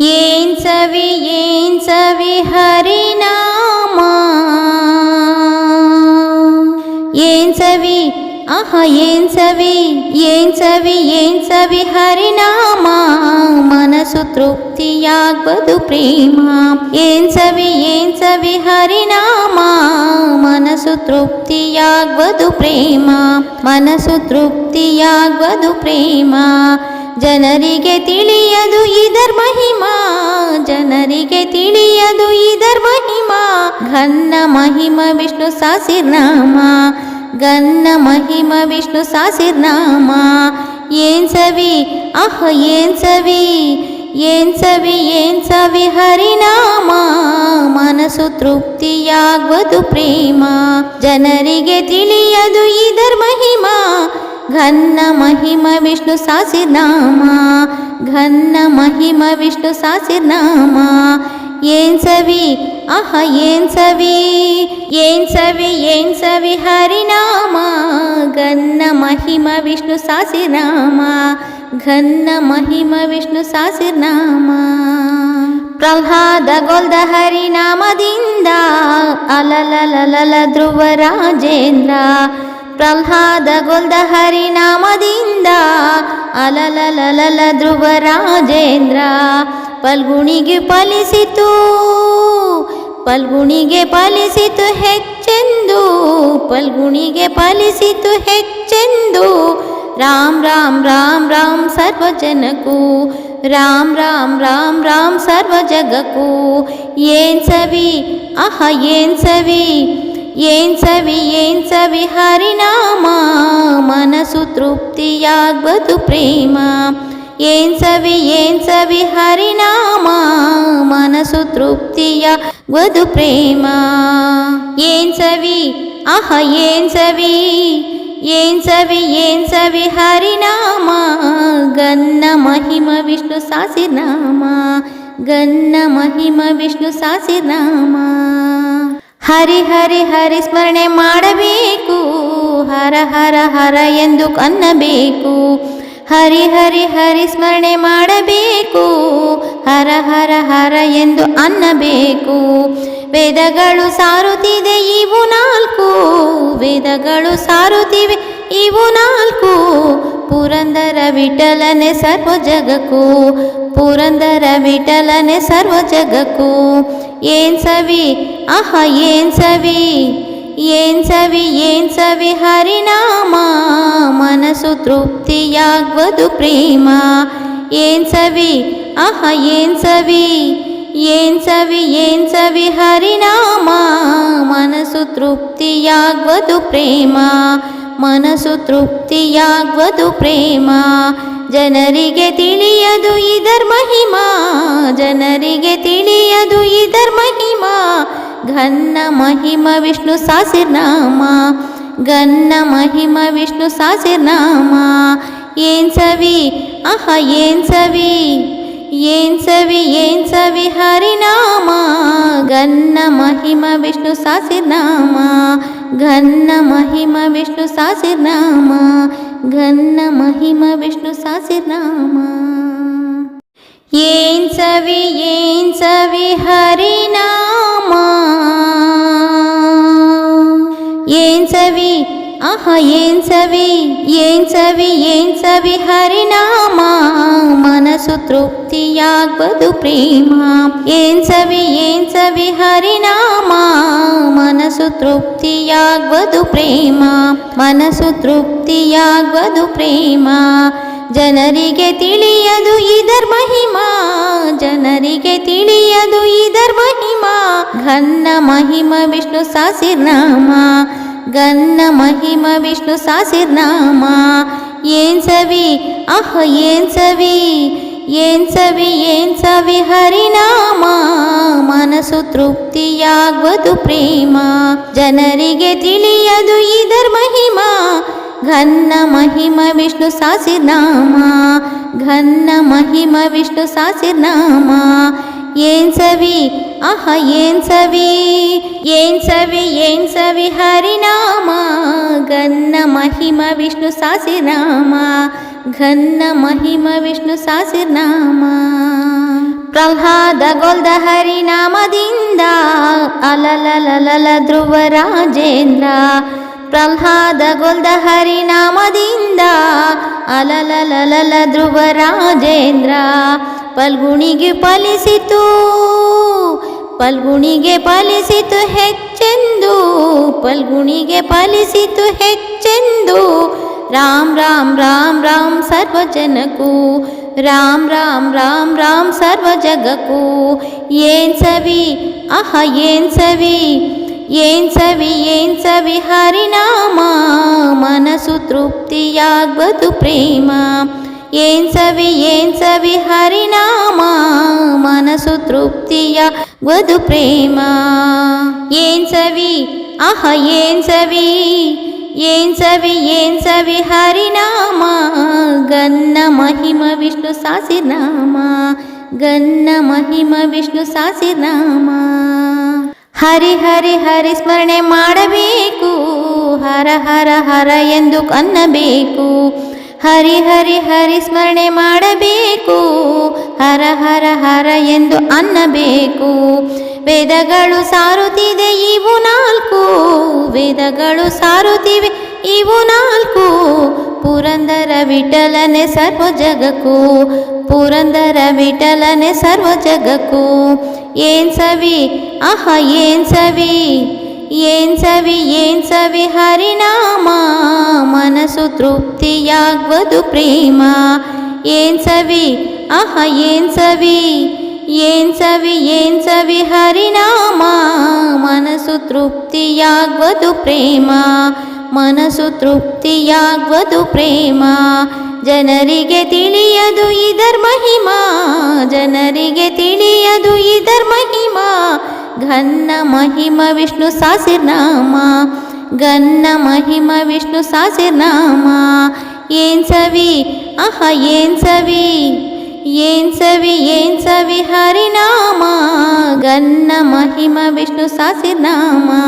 ஏன் சவி ஏன் சவி ஹரிநாமா ஏன் சவி ஆஹா ஏன் சவி ஏன் சவி ஏன் சவி ஹரிநாமா மனசு ತೃಪ್ತಿಯಾಗ್ಬದು ಪ್ರೇಮ ಏನ್ ಸವಿ ಏನ್ ಸವಿ ಹರಿನಾಮ ಮನಸ್ಸು ತೃಪ್ತಿಯಾಗ್ಬದು ಪ್ರೇಮ ಮನಸ್ಸು ತೃಪ್ತಿಯಾಗ್ಬದು ಪ್ರೇಮ ಜನರಿಗೆ ತಿಳಿಯದು ಇದರ್ ಮಹಿಮಾ, ಜನರಿಗೆ ತಿಳಿಯದು ಇದರ್ ಮಹಿಮಾ. ಘನ್ನ ಮಹಿಮ ವಿಷ್ಣು ಸಾಸಿರ್ನಾಮ ಗನ್ನ ಮಹಿಮ ವಿಷ್ಣು ಸಾಸಿರ್ನಾಮ. ಏನ್ ಸವಿ? ಅಹ, ಏನ್ ಸವಿ? ಏನ್ ಸವಿ? ಏನ್ ಸವಿ? ಹರಿನಾಮ. ಮನಸ್ಸು ತೃಪ್ತಿಯಾಗುವುದು ಪ್ರೇಮ. ಜನರಿಗೆ ತಿಳಿಯದು ಇದರ್ ಮಹಿಮಾ. ಘನ್ನ ಮಹಿಮ ವಿಷ್ಣು ಸಾಸಿರ್ನಾಮ ಘನ್ನ ಮಹಿಮ ವಿಷ್ಣು ಸಾಸಿರ್ನಾಮ ಏನ್ ಸವಿ ಅಹ ಏನ್ ಸವಿ ಏನ್ ಸವಿ ಏನ್ ಸವಿ ಹರಿನಾಮ ಗನ್ನ ಮಹಿಮ ವಿಷ್ಣು ಸಾಸಿರ್ನಾಮ ಘನ್ನ ಮಹಿಮ ವಿಷ್ಣು ಸಾಸಿರ್ನಾಮ ಪ್ರಹ್ಲಾದ ಗೊಲ್ದ ಹರಿನಾಮದಿಂದ ಅಲಲಲಲಲ ಧ್ರುವ ರಾಜೇಂದ್ರ ಪ್ರಹ್ಲಾದ ಗೊಲ್ದ ಹರಿನಾಮದಿಂದ ಅಲಲಲಲಲ ಧ್ರುವ ರಾಜೇಂದ್ರ ಪಲ್ಗುಣಿಗೆ ಫಲಿಸಿತು ಪಲ್ಗುಣಿಗೆ ಫಲಿಸಿತು ಹೆಚ್ಚೆಂದು ಪಲ್ಗುಣಿಗೆ ಫಲಿಸಿತು ಹೆಚ್ಚೆಂದು ರಾಮ್ ರಾಮ್ ರಾಮ್ ರಾಮ್ ಸರ್ವ ಜನಕ್ಕೂ ರಾಮ್ ರಾಮ್ ರಾಮ್ ರಾಮ್ ಸರ್ವ ಜಗಕ್ಕೂ ಏನ್ ಸವಿ ಅಹ ಏನ್ ಸವಿ ಏನ್ ಸವಿ ಏನ್ ಸವಿ ಹರಿನಾಮ ಮನಸ್ಸು ತೃಪ್ತಿಯಾಗ್ವದು ಪ್ರೇಮ ಏನ್ ಸವಿ ಏನ್ ಸವಿ ಹರಿನಾಮ ಮನಸ್ಸು ತೃಪ್ತಿಯಾಗ್ವದು ಪ್ರೇಮ ಏನ್ ಸವಿ ಅಹ ಏನ್ ಸವಿ ಏನ್ ಸವಿ ಏನ್ ಸವಿ ಹರಿನಾಮ ಗನ್ನ ಮಹಿಮ ವಿಷ್ಣು ಸಾಸಿರ್ನಾಮ ಗನ್ನ ಮಹಿಮ ವಿಷ್ಣು ಸಾಸಿರ್ನಾಮ ಹರಿ ಹರಿ ಹರಿ ಸ್ಮರಣೆ ಮಾಡಬೇಕು. ಹರ ಹರ ಹರ ಎಂದು ಅನ್ನಬೇಕು ಹರಿ ಹರಿ ಹರಿ ಸ್ಮರಣೆ ಮಾಡಬೇಕು. ಹರ ಹರ ಹರ ಎಂದು ಅನ್ನಬೇಕು. ವೇದಗಳು ಸಾರುತ್ತಿದೆ, ಇವು ನಾಲ್ಕು. ವೇದಗಳು ಸಾರುತ್ತಿವೆ, ಇವು ನಾಲ್ಕು. ಪುರಂದರ ವಿಠಲನೆ ಸರ್ವ ಜಗಕ್ಕೂ. ಪುರಂದರ ವಿಠಲನೆ ಸರ್ವ ಜಗಕ್ಕೂ. ಏನ್ ಸವಿ? ಅಹ ಏನ್ ಸವಿ ಏನ್ ಸವಿ ಏನ್ ಸವಿ ಹರಿನಾಮ ಮನಸ್ಸು ತೃಪ್ತಿಯಾಗ್ವದು ಪ್ರೇಮ ಏನ್ ಸವಿ ಅಹ ಏನ್ ಸವಿ ಏನ್ ಸವಿ ಏನ್ ಸವಿ ಹರಿನಾಮ ಮನಸ್ಸು ತೃಪ್ತಿಯಾಗ್ವದು ಪ್ರೇಮ ಮನಸ್ಸು ತೃಪ್ತಿಯಾಗ್ವದು ಪ್ರೇಮ ಜನರಿಗೆ ತಿಳಿಯದು ಇದರ್ ಮಹಿಮಾ ಜನರಿಗೆ ತಿಳಿಯದು ಇದರ್ ಮಹಿಮಾ ఘన్న మహిమ విష్ణు సాసిర్నామా ఘన్న మహిమ విష్ణు సాసిర్నామా. ఏం సవి అహ ఏం సవి ఏం సవి ఏం సవి హరినామా. ఘన్న మహిమ విష్ణు సాసిర్నామా ఘన్న మహిమ విష్ణు సాసిర్నామా ఘన్న మహిమ విష్ణు సాసిర్నామా. ఏం సవి ఏం సవి హరి ಆಹ ಏನ್ ಸವಿ ಏನ್ ಸವಿ ಏನ್ ಸವಿ ಹರಿನಾಮ ಮನಸ್ಸು ತೃಪ್ತಿಯಾಗ್ವದು ಪ್ರೇಮ ಏನ್ ಸವಿ ಏನ್ ಸವಿ ಹರಿನಾಮ ಮನಸ್ಸು ತೃಪ್ತಿಯಾಗ್ವದು ಪ್ರೇಮ ಮನಸ್ಸು ತೃಪ್ತಿಯಾಗ್ವದು ಪ್ರೇಮ ಜನರಿಗೆ ತಿಳಿಯದು ಇದರ್ ಮಹಿಮಾ ಜನರಿಗೆ ತಿಳಿಯದು ಇದರ್ ಮಹಿಮಾ ಘನ್ನ ಮಹಿಮ ವಿಷ್ಣು ಸಾಸಿರ್ನಾಮ ಗನ್ನ ಮಹಿಮ ವಿಷ್ಣು ಸಾಸಿರ್ನಾಮ ಏನ್ ಸವಿ ಅಹ ಏನ್ ಸವಿ ಏನ್ ಸವಿ ಏನ್ ಸವಿ ಹರಿನಾಮ ಮನಸ್ಸು ತೃಪ್ತಿಯಾಗ್ವದು ಪ್ರೇಮ ಜನರಿಗೆ ತಿಳಿಯದು ಇದರ್ ಮಹಿಮಾ ಘನ್ನ ಮಹಿಮ ವಿಷ್ಣು ಸಾಸಿರ್ನಾಮ ಘನ್ನ ಮಹಿಮ ವಿಷ್ಣು ಸಾಸಿರ್ನಾಮ ಏನ್ ಸವಿ ಅಹ ಏನ್ ಸವಿ ಏನ್ ಸವಿ ಏನ್ ಸವಿ ಹರಿನಾಮ ಗನ್ನ ಮಹಿಮ ವಿಷ್ಣು ಸಾಸಿರ್ನಾಮ ಘನ್ನ ಮಹಿಮ ವಿಷ್ಣು ಸಾಸಿರ್ನಾಮ ಪ್ರಹ್ಲಾದಗೊಲ್ದ ಹರಿನಾಮದಿಂದ ಅಲಲಲಲಲ ಧ್ರುವ ರಾಜೇಂದ್ರ ಪ್ರಹ್ಲಾದಗೊಲ್ದ ಹರಿನಾಮದಿಂದ ಅಲಲಲಲಲ ಧ್ರುವ ರಾಜೇಂದ್ರ ಪಲ್ಗುಣಿಗೆ ಫಲಿಸಿತು ಪಲ್ಗುಣಿಗೆ ಫಲಿಸಿತು ಹೆಚ್ಚೆಂದು ಪಲ್ಗುಣಿಗೆ ಫಲಿಸಿತು ಹೆಚ್ಚೆಂದು ರಾಮ್ ರಾಮ್ ರಾಮ್ ರಾಮ್ ಸರ್ವಜನಕು ರಾಮ್ ರಾಮ್ ರಾಮ್ ರಾಮ್ ಸರ್ವ ಜಗಕ್ಕೂ ಏನ್ ಸವಿ ಅಹ ಏನ್ ಸವಿ ಏನ್ ಸವಿ ಏನ್ ಸವಿ ಹರಿನಾಮ ಮನಸ್ಸು ತೃಪ್ತಿಯಾಗ್ಬದು ಪ್ರೇಮ ಏನ್ ಸವಿ ಏನ್ ಸವಿ ಹರಿನಾಮ ಮನಸ್ಸು ತೃಪ್ತಿಯಾಗ್ಬದು ಪ್ರೇಮ ಏನ್ ಸವಿ ಅಹ ಏನ್ ಸವಿ ಏನ್ ಸವಿ ಏನ್ ಸವಿ ಹರಿನಾಮ ಗನ್ನ ಮಹಿಮ ವಿಷ್ಣು ಸಾಸಿರ್ನಾಮ ಗನ್ನ ಮಹಿಮ ವಿಷ್ಣು ಸಾಸಿರ್ನಾಮ ಹರಿ ಹರಿ ಹರಿ ಸ್ಮರಣೆ ಮಾಡಬೇಕು ಹರ ಹರ ಹರ ಎಂದು ಅನ್ನಬೇಕು ಹರಿ ಹರಿ ಹರಿ ಸ್ಮರಣೆ ಮಾಡಬೇಕು. ಹರ ಹರ ಹರ ಎಂದು ಅನ್ನಬೇಕು. ವೇದಗಳು ಸಾರುತ್ತಿದೆ, ಇವು ನಾಲ್ಕು. ವೇದಗಳು ಸಾರುತ್ತಿವೆ, ಇವು ನಾಲ್ಕು. ಪುರಂದರ ವಿಠಲನೆ ಸರ್ವ ಜಗಕ್ಕೂ. ಪುರಂದರ ವಿಠಲನೆ ಸರ್ವ ಜಗಕ್ಕೂ. ಏನ್ ಸವಿ? ಅಹ ಏನ್ ಸವಿ? ಏನ್ ಸವಿ ಏನ್ ಸವಿ ಹರಿನಾಮ ಮನಸ್ಸು ತೃಪ್ತಿಯಾಗ್ವದು ಪ್ರೇಮ ಏನ್ ಸವಿ ಅಹ ಏನ್ ಸವಿ ಏನ್ ಸವಿ ಏನ್ ಸವಿ ಹರಿನಾಮ ಮನಸ್ಸು ತೃಪ್ತಿಯಾಗ್ವದು ಪ್ರೇಮ ಮನಸ್ಸು ತೃಪ್ತಿಯಾಗ್ವದು ಪ್ರೇಮ ಜನರಿಗೆ ತಿಳಿಯದು ಇದರ್ ಮಹಿಮಾ ಜನರಿಗೆ ತಿಳಿಯದು ಇದರ್ ಮಹಿಮಾ ఘన్న మహిమ విష్ణు సాసిర్నామా ఘన్న మహిమ విష్ణు సాసిర్నామా. ఏం సవి? అహ ఏం సవి? ఏం సవి? ఏం సవి? హరినామా. ఘన్న మహిమ విష్ణు సాసిర్నామా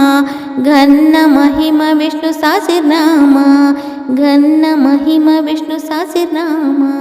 ఘన్న మహిమ విష్ణు సాసిర్నామా ఘన్న మహిమ విష్ణు సాసిర్నామా.